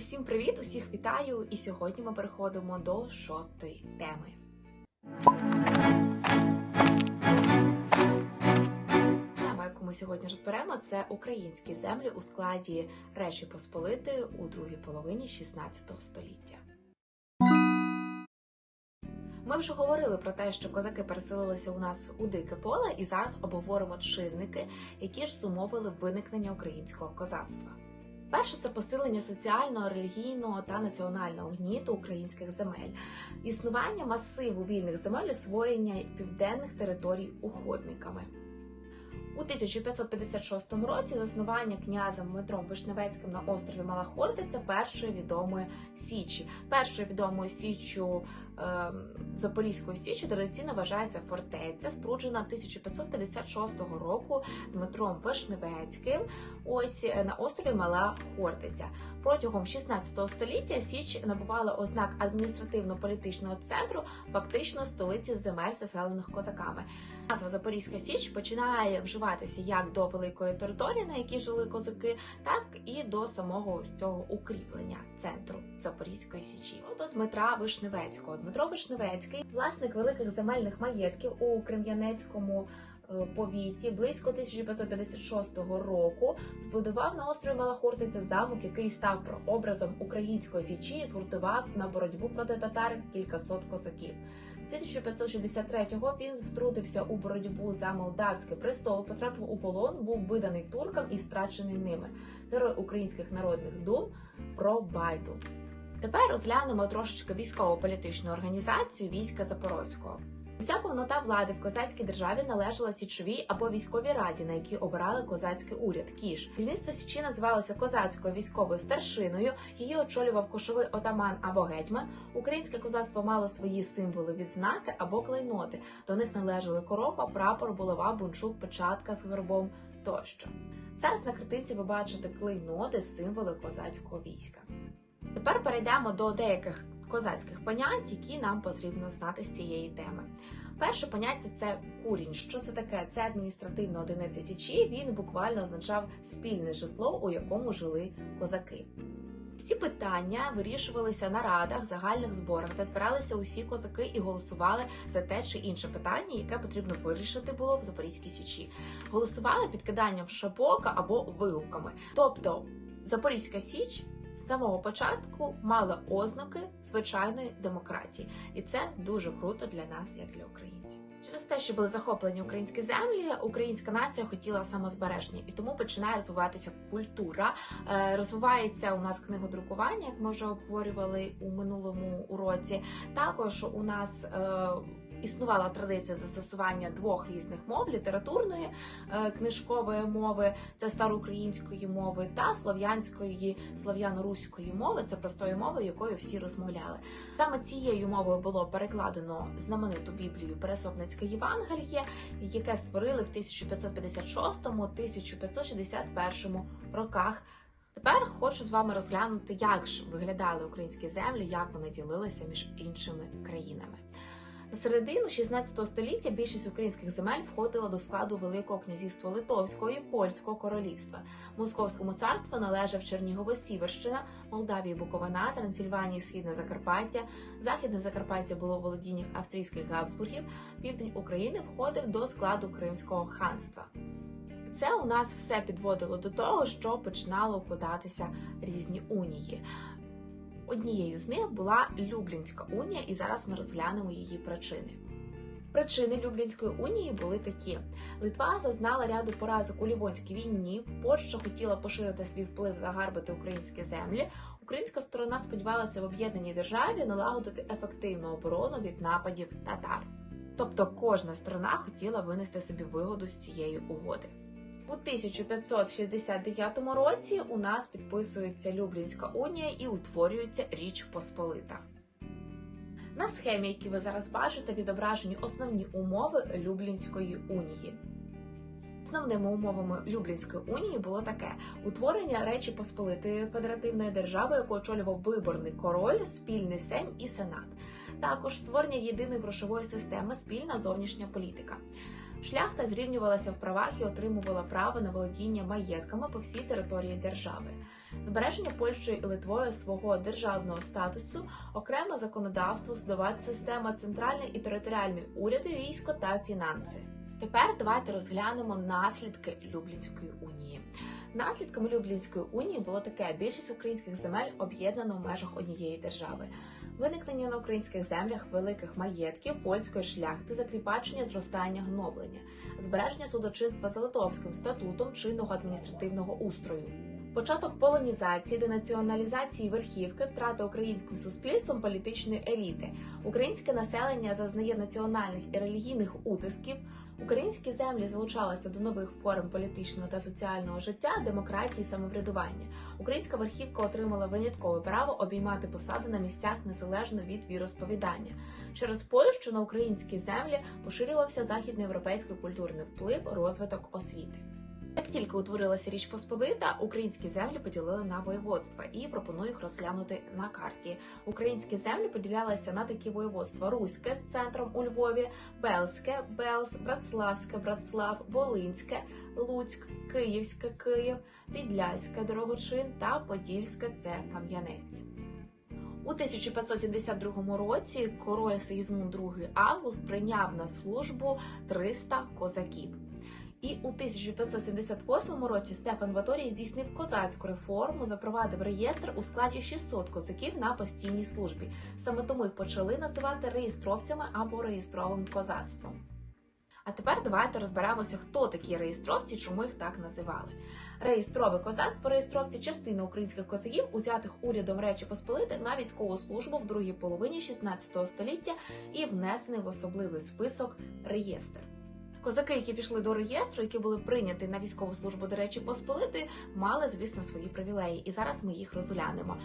Усім привіт, усіх вітаю! І сьогодні ми переходимо до шостої теми. Тема, яку ми сьогодні розберемо, це українські землі у складі Речі Посполитої у другій половині 16 століття. Ми вже говорили про те, що козаки переселилися у нас у дике поле, і зараз обговоримо чинники, які ж зумовили виникнення українського козацтва. Перше це посилення соціального, релігійного та національного гніту українських земель, існування масиву вільних земель, освоєння південних територій уходниками. У 1556 році заснування князем Дмитром Вишневецьким на острові Мала Хортиця першої відомої січі. Першою відомою січчю Запорізької січі традиційно вважається фортеця, споруджена 1556 року Дмитром Вишневецьким. Ось е, на острові Мала Хортиця. Протягом 16 століття Січ набувала ознак адміністративно-політичного центру, фактично столиці земель, заселених козаками. Назва Запорізька Січ починає вживатися як до великої території, на якій жили козаки, так і до самого цього укріплення центру Запорізької Січі. До Дмитра Вишневецького. Дмитро Вишневецький, власник великих земельних маєтків у Крем'янецькому е, повіті, близько 1556 року збудував на острові Малахортиця замок, який став прообразом української січі і згуртував на боротьбу проти татар кількасот козаків. 1563-го він втрутився у боротьбу за молдавський престол, потрапив у полон, був виданий туркам і страчений ними. Герой українських народних дум про Байду. Тепер розглянемо трошечки військово-політичну організацію війська Запорозького. Вся повнота влади в козацькій державі належала січовій або військовій раді, на якій обирали козацький уряд Кіш. Дільництво Січі називалося козацькою військовою старшиною. Її очолював кошовий отаман або гетьман. Українське козацтво мало свої символи, відзнаки або клейноти. До них належали корова, прапор, булава, бунчук, печатка з гербом тощо. Зараз на картинці ви бачите клейноти, символи козацького війська. Тепер перейдемо до деяких козацьких понять, які нам потрібно знати з цієї теми. Перше поняття це курінь. Що це таке? Це адміністративна одиниця січі. Він буквально означав спільне житло, у якому жили козаки. Всі питання вирішувалися на радах, загальних зборах, де збиралися усі козаки і голосували за те чи інше питання, яке потрібно вирішити було в Запорізькій січі. Голосували під киданням шапока або вигуками. Тобто Запорізька Січ з самого початку мала ознаки звичайної демократії, і це дуже круто для нас, як для українців. Те, що були захоплені українські землі, українська нація хотіла самозбереження, і тому починає розвиватися культура. Е, розвивається у нас книгодрукування, як ми вже обговорювали у минулому уроці. Також у нас е, існувала традиція застосування двох різних мов літературної е, книжкової мови, це староукраїнської мови, та слов'янської слов'яно-руської мови, це простої мови, якою всі розмовляли. Саме цією мовою було перекладено знамениту біблію Пересопницьке Євангеліє, яке створили в 1556-1561 роках. Тепер хочу з вами розглянути, як ж виглядали українські землі, як вони ділилися між іншими країнами. На середину 16 століття більшість українських земель входила до складу Великого князівства Литовського і Польського королівства. Московському царству належав Чернігово-Сіверщина, Молдавії, Буковина, Трансильванії, Східне Закарпаття. Західне Закарпаття було в володіннях австрійських Габсбургів. Південь України входив до складу Кримського ханства. Це у нас все підводило до того, що починало укладатися різні унії. Однією з них була Люблінська унія, і зараз ми розглянемо її причини. Причини Люблінської унії були такі: Литва зазнала ряду поразок у Лівонській війні. Польща хотіла поширити свій вплив, загарбити українські землі. Українська сторона сподівалася в об'єднаній державі налагодити ефективну оборону від нападів татар. Тобто кожна сторона хотіла винести собі вигоду з цієї угоди. У 1569 році у нас підписується Люблінська унія і утворюється Річ Посполита. На схемі, які ви зараз бачите, відображені основні умови Люблінської унії. Основними умовами Люблінської унії було таке: утворення Речі Посполитої федеративної держави, яку очолював виборний король, спільний сейм і сенат. Також створення єдиної грошової системи, спільна зовнішня політика. Шляхта зрівнювалася в правах і отримувала право на володіння маєтками по всій території держави. Збереження Польщею і Литвою свого державного статусу, окреме законодавство, судова система, центральний і територіальний уряди, військо та фінанси. Тепер давайте розглянемо наслідки Люблінської унії. Наслідками Люблінської унії було таке: більшість українських земель об'єднано в межах однієї держави. Виникнення на українських землях великих маєтків польської шляхти, закріпачення зростання гноблення, збереження судочинства за литовським статутом чинного адміністративного устрою. Початок полонізації, денаціоналізації верхівки, втрата українським суспільством політичної еліти. Українське населення зазнає національних і релігійних утисків. Українські землі залучалися до нових форм політичного та соціального життя, демократії, самоврядування. Українська верхівка отримала виняткове право обіймати посади на місцях незалежно від віросповідання. Через Польщу на українські землі поширювався західноєвропейський культурний вплив, розвиток освіти. Як тільки утворилася Річ Посполита, українські землі поділили на воєводства і пропоную їх розглянути на карті. Українські землі поділялися на такі воєводства: Руське з центром у Львові, Белське, Белс, Братславське, Братслав, Волинське, Луцьк, Київське, Київ, Підляське, Дорогочин та Подільське це Кам'янець. У 1572 році король Сигізмунд II Август прийняв на службу 300 козаків. І у 1578 році Стефан Баторій здійснив козацьку реформу, запровадив реєстр у складі 600 козаків на постійній службі. Саме тому їх почали називати реєстровцями або реєстровим козацтвом. А тепер давайте розберемося, хто такі реєстровці, чому їх так називали. Реєстрове козацтво реєстровці частина українських козаків, узятих урядом Речі Посполитих на військову службу в другій половині 16 століття і внесений в особливий список реєстр. Козаки, які пішли до реєстру, які були прийняті на військову службу до Речі Посполити, мали, звісно, свої привілеї, і зараз ми їх розглянемо.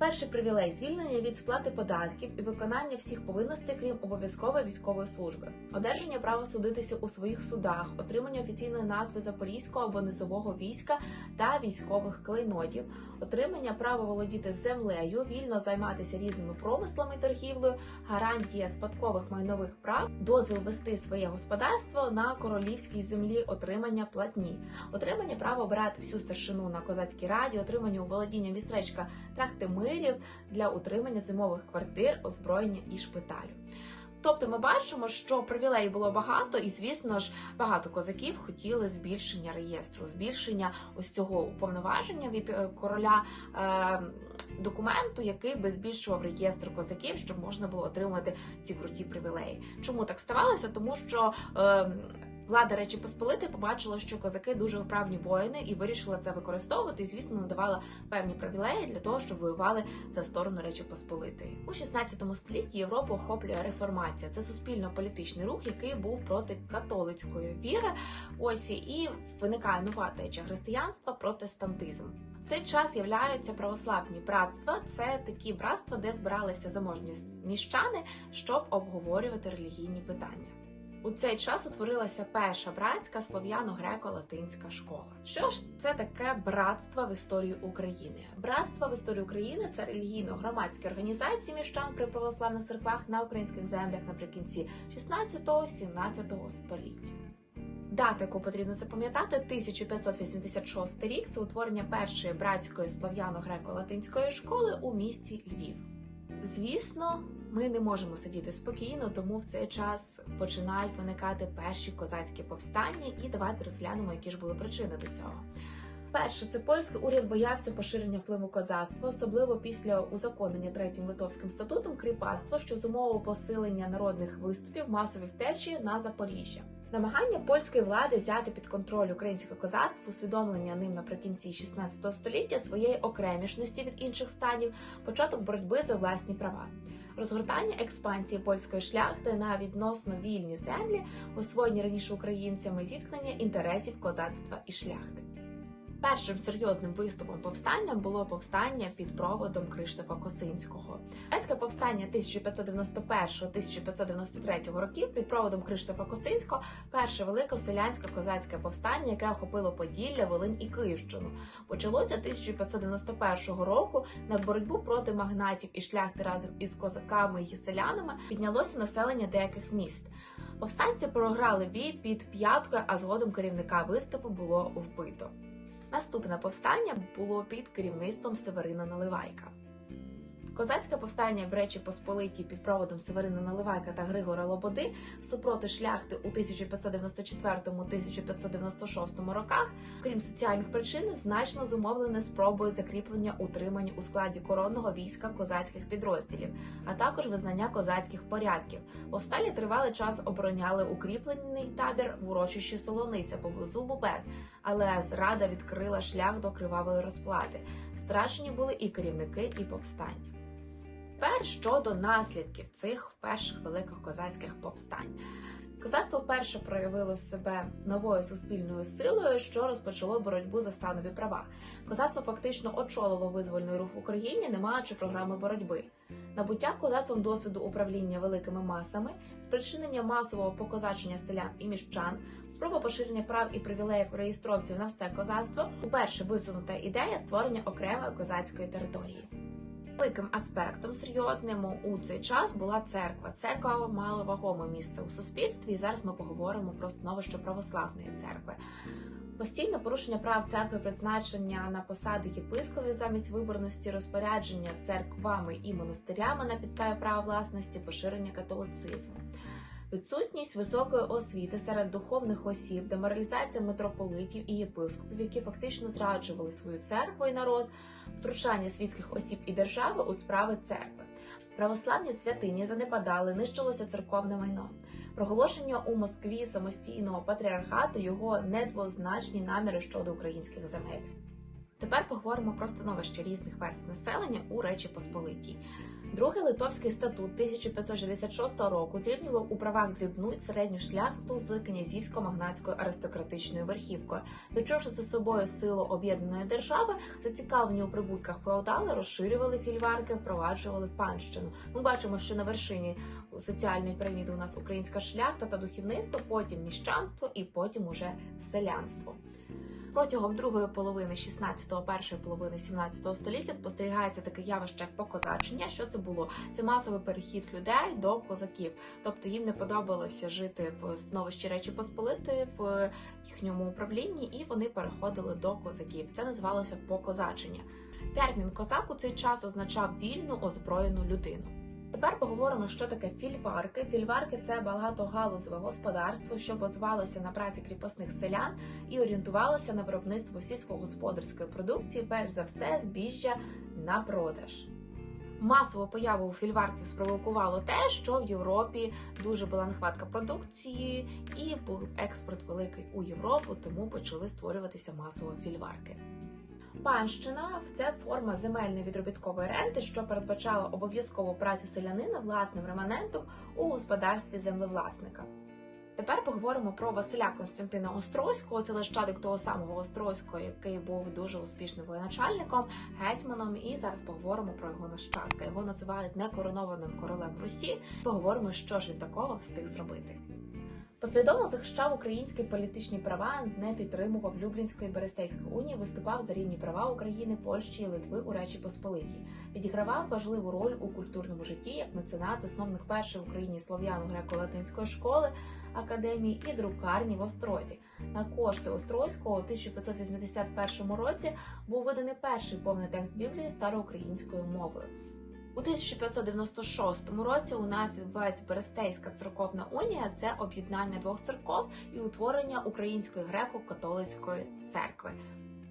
Перший привілей звільнення від сплати податків і виконання всіх повинностей, крім обов'язкової військової служби, одержання права судитися у своїх судах, отримання офіційної назви Запорізького або низового війська та військових клейнотів, отримання права володіти землею, вільно займатися різними промислами торгівлею, гарантія спадкових майнових прав, дозвіл вести своє господарство на королівській землі, отримання платні, отримання права обирати всю старшину на козацькій раді, отримання у володіння містречка Трахтимирів для утримання зимових квартир, озброєння і шпиталю. Тобто ми бачимо, що привілей було багато, і звісно ж багато козаків хотіли збільшення реєстру, збільшення ось цього уповноваження від е, короля е, документу, який би збільшував реєстр козаків, щоб можна було отримати ці круті привілеї. Чому так ставалося? Тому що е, Влада Речі Посполитої побачила, що козаки дуже вправні воїни і вирішила це використовувати. І звісно, надавала певні привілеї для того, щоб воювали за сторону Речі Посполитої. У 16 столітті Європу охоплює реформація. Це суспільно-політичний рух, який був проти католицької віри. Ось і виникає нова теча християнства, протестантизм. В цей час являються православні братства. Це такі братства, де збиралися заможні міщани, щоб обговорювати релігійні питання. У цей час утворилася перша братська слов'яно-греко-латинська школа. Що ж це таке братство в історії України? Братство в історії України це релігійно-громадські організації міщан при православних церквах на українських землях наприкінці 16-17 століття. Дата, яку потрібно запам'ятати, 1586 рік це утворення першої братської слов'яно-греко-латинської школи у місті Львів. Звісно, ми не можемо сидіти спокійно, тому в цей час починають виникати перші козацькі повстання, і давайте розглянемо, які ж були причини до цього. Перше, це польський уряд боявся поширення впливу козацтва, особливо після узаконення третім литовським статутом кріпацтва, що зумовило посилення народних виступів, масові втечі на Запоріжжя. Намагання польської влади взяти під контроль українське козацтво, усвідомлення ним наприкінці 16 століття своєї окремішності від інших станів, початок боротьби за власні права. Розгортання експансії польської шляхти на відносно вільні землі, освоєні раніше українцями, зіткнення інтересів козацтва і шляхти. Першим серйозним виступом повстання було повстання під проводом Криштофа Косинського. Козацьке повстання 1591-1593 років під проводом Криштофа Косинського перше велике селянське козацьке повстання, яке охопило Поділля, Волинь і Київщину. Почалося 1591 року на боротьбу проти магнатів і шляхти разом із козаками і селянами піднялося населення деяких міст. Повстанці програли бій під п'яткою, а згодом керівника виступу було вбито. Наступне повстання було під керівництвом Северина Наливайка. Козацьке повстання в Речі Посполитій під проводом Северина Наливайка та Григора Лободи супроти шляхти у 1594-1596 роках, крім соціальних причин, значно зумовлене спробою закріплення утримань у складі коронного війська козацьких підрозділів, а також визнання козацьких порядків. Повсталі тривалий час обороняли укріплений табір в урочищі Солониця поблизу Лубен, але зрада відкрила шлях до кривавої розплати. Страшені були і керівники, і повстання. Тепер щодо наслідків цих перших великих козацьких повстань. Козацтво вперше проявило себе новою суспільною силою, що розпочало боротьбу за станові права. Козацтво фактично очолило визвольний рух в Україні, не маючи програми боротьби. Набуття козацтвом досвіду управління великими масами, спричинення масового покозачення селян і міщан, спроба поширення прав і привілеїв реєстровців на все козацтво, уперше висунута ідея створення окремої козацької території. Великим аспектом серйозним у цей час була церква. Церква мала вагоме місце у суспільстві, і зараз ми поговоримо про становище православної церкви. Постійне порушення прав церкви, призначення на посади єпископів замість виборності, розпорядження церквами і монастирями на підставі права власності, поширення католицизму. Відсутність високої освіти серед духовних осіб, деморалізація митрополитів і єпископів, які фактично зраджували свою церкву і народ, втручання світських осіб і держави у справи церкви. Православні святині занепадали, нищилося церковне майно. Проголошення у Москві самостійного патріархату його недвозначні наміри щодо українських земель. Тепер поговоримо про становище різних верств населення у Речі Посполитій. Другий литовський статут 1566 року зрівнював у правах дрібну і середню шляхту з князівсько-магнатською аристократичною верхівкою. Відчувши за собою силу об'єднаної держави, зацікавлені у прибутках феодали розширювали фільварки, впроваджували панщину. Ми бачимо, що на вершині соціальної піраміди у нас українська шляхта та духовництво, потім міщанство і потім уже селянство. Протягом другої половини 16-го, першої половини 17 століття спостерігається таке явище, як покозачення. Що це було? Це масовий перехід людей до козаків, тобто їм не подобалося жити в становищі Речі Посполитої в їхньому управлінні, і вони переходили до козаків. Це називалося покозачення. Термін козак у цей час означав вільну озброєну людину. Тепер поговоримо, що таке фільварки. Фільварки це багатогалузове господарство, що базувалося на праці кріпосних селян і орієнтувалося на виробництво сільськогосподарської продукції, перш за все, збіжжя на продаж. Масову появу фільварків спровокувало те, що в Європі дуже була нехватка продукції і був експорт великий у Європу, тому почали створюватися масово фільварки. Панщина це форма земельної відробіткової ренти, що передбачала обов'язкову працю селянина власним реманентом у господарстві землевласника. Тепер поговоримо про Василя Константина Острозького. Це нащадок того самого Острозького, який був дуже успішним воєначальником, гетьманом. І зараз поговоримо про його нащадка. Його називають некоронованим королем Русі. Поговоримо, що ж він такого встиг зробити. Послідовно захищав українські політичні права, не підтримував Люблінської Берестейської унії, виступав за рівні права України, Польщі і Литви у Речі Посполитій. Відігравав важливу роль у культурному житті як меценат, засновник першої в Україні слов'яно-греко-латинської школи, академії і друкарні в Острозі. На кошти Острозького у 1581 році був виданий перший повний текст Біблії староукраїнською мовою. У 1596 році у нас відбувається Берестейська церковна унія, це об'єднання двох церков і утворення Української греко-католицької церкви.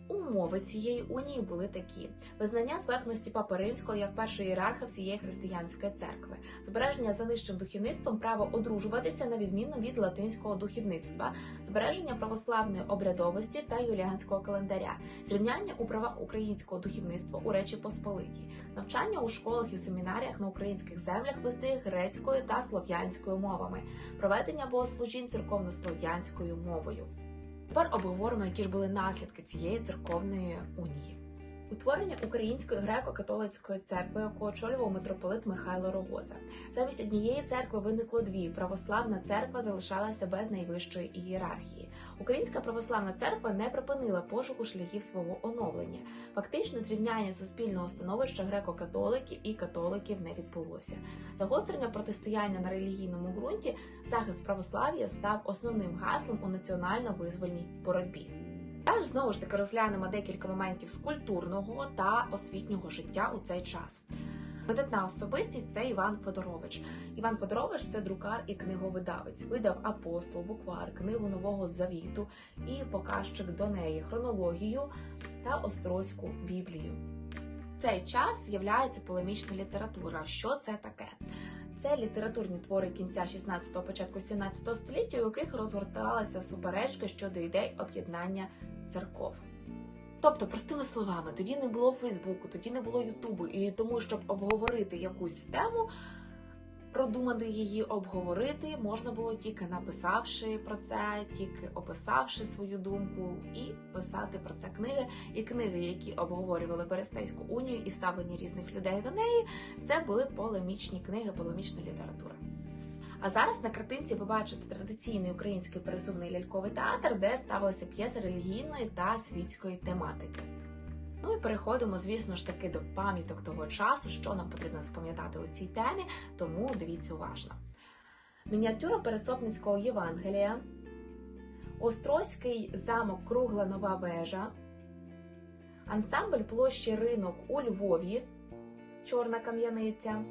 Умови цієї унії були такі: визнання зверхності Папи Римського як першої ієрарха всієї християнської церкви, збереження за нижчим духовництвом права одружуватися на відміну від латинського духовництва, збереження православної обрядовості та юліанського календаря, зрівняння у правах українського духовництва у Речі Посполитій, навчання у школах і семінаріях на українських землях вести грецькою та слов'янською мовами, проведення богослужінь церковно-слов'янською мовою. Тепер обговоримо, які ж були наслідки цієї церковної унії. Утворення Української греко-католицької церкви, яку очолював митрополит Михайло Рогоза. Замість однієї церкви виникло дві. Православна церква залишалася без найвищої ієрархії. Українська православна церква не припинила пошуку шляхів свого оновлення. Фактично, зрівняння суспільного становища греко-католиків і католиків не відбулося. Загострення протистояння на релігійному ґрунті, захист православ'я став основним гаслом у національно-визвольній боротьбі. Далі знову ж таки розглянемо декілька моментів з культурного та освітнього життя у цей час. Видатна особистість це Іван Федорович. Іван Федорович це друкар і книговидавець. Видав апостол, буквар, книгу Нового Завіту і показчик до неї, хронологію та Острозьку Біблію. Цей час з'являється полемічна література. Що це таке? Це літературні твори кінця 16-го, початку 17 століття, у яких розгорталися суперечки щодо ідей об'єднання церков. Тобто, простими словами, тоді не було Фейсбуку, тоді не було Ютубу, і тому, щоб обговорити якусь тему, продумати її, обговорити можна було тільки написавши про це, тільки описавши свою думку і писати про це книги. І книги, які обговорювали Берестейську унію і ставлення різних людей до неї, це були полемічні книги, полемічна література. А зараз на картинці ви бачите традиційний український пересувний ляльковий театр, де ставилися п'єси релігійної та світської тематики. Ну і переходимо, звісно ж таки, до пам'яток того часу, що нам потрібно запам'ятати у цій темі, тому дивіться уважно. Мініатюра Пересопницького Євангелія, Острозький замок Кругла Нова вежа, ансамбль площі Ринок у Львові, Чорна кам'яниця,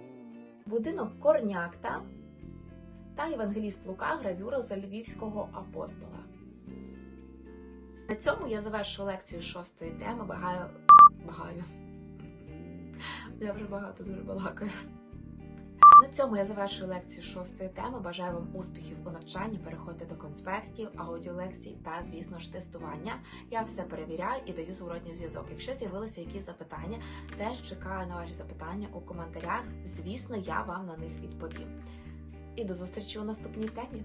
будинок Корнякта та Євангеліст Лука гравюра за львівського апостола. На цьому я завершую лекцію шостої теми. Багаю. Багаю. Я вже багато дуже балакаю. На цьому я завершую лекцію шостої теми. Бажаю вам успіхів у навчанні. Переходьте до конспектів, аудіолекцій та, звісно ж, тестування. Я все перевіряю і даю зворотній зв'язок. Якщо з'явилися якісь запитання, теж чекаю на ваші запитання у коментарях. Звісно, я вам на них відповім. І до зустрічі у наступній темі.